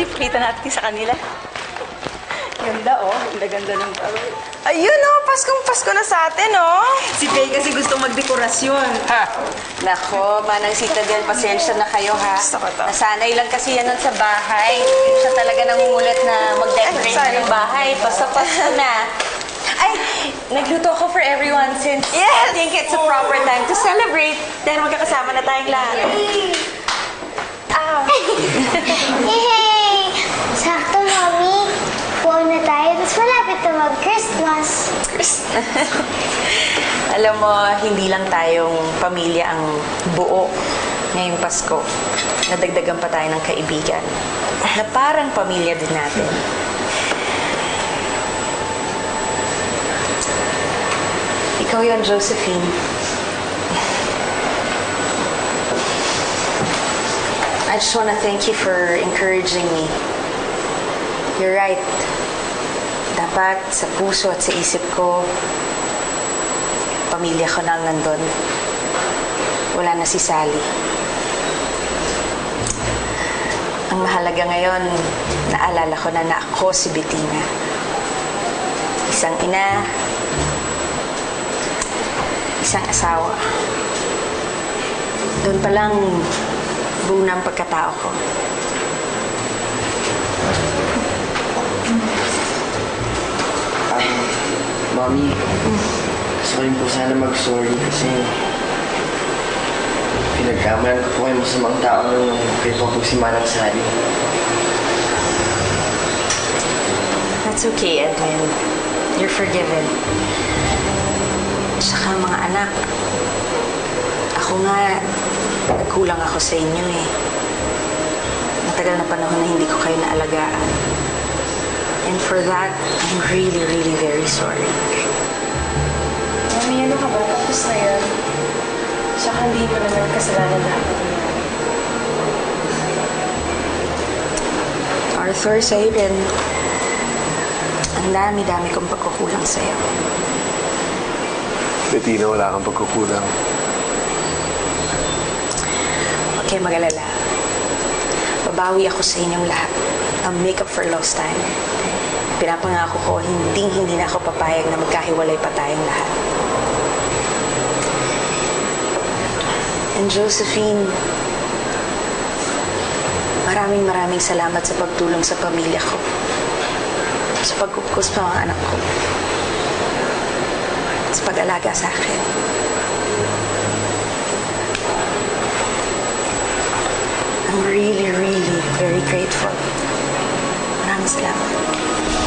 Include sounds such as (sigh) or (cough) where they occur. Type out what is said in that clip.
Ready? Pakita natin sa kanila. Ganda, oh. Ganda-ganda ng Ayun oh, Paskong Pasko na sa atin oh. Si Faye kasi gusto magdekorasyon. Ha? Nako, Manang Citadel, pasensya na kayo ha. Gusto ko to. Nasanay lang kasi yan nun sa bahay. Siya talaga nangungulit na mag-decorate na ng bahay. Basta-basta na. Ay, nagluto ako for everyone since I Yes! think it's a proper time to celebrate dahil magkakasama na tayong lahat. Ah, Yay! Sakto, Mami. Buwan na tayo, tapos malapit na mag-Christmas. (laughs) alam mo, hindi lang tayong pamilya ang buo ngayong Pasko. Nadagdagan pa tayo ng kaibigan na parang pamilya din natin. Ikaw yon Josephine. I just want to thank you for encouraging me. You're right. Dapat sa puso at sa isip ko, pamilya ko na ang nandun. Wala na si Sally. Ang mahalaga ngayon, naalala ko na na ako si Bettina. Isang ina, isang asawa. Doon pa lang buo na pagkatao ko. Mami, gusto ko po sana mag-sorry kasi pinagkamalan ko po kayo masamang tao nung kayo po po si Manang Sally. That's okay, Edwin. You're forgiven. Tsaka mga anak, ako nga, nagkulang ako sa inyo eh. Matagal na panahon na hindi ko kayo naalagaan. And for that, I'm really, really very sorry. Mami, ano ka ba? Tapos na yan. Saka hindi mo naman kasalanan lahat ng. Arthur, sa'yo din. Ang dami-dami kong pagkukulang sa'yo. Bettina, wala kang pagkukulang. Kayo mag-alala. Babawi ako sa inyong lahat. I'll make up for lost time. Pinapangako ko, hindi hindi na ako papayag na magkahiwalay pa tayong lahat. And Josephine, maraming maraming salamat sa pagtulong sa pamilya ko. Sa pagkukus sa mga anak ko. Sa pag-alaga sa akin. I'm really, really very grateful. Maraming salamat.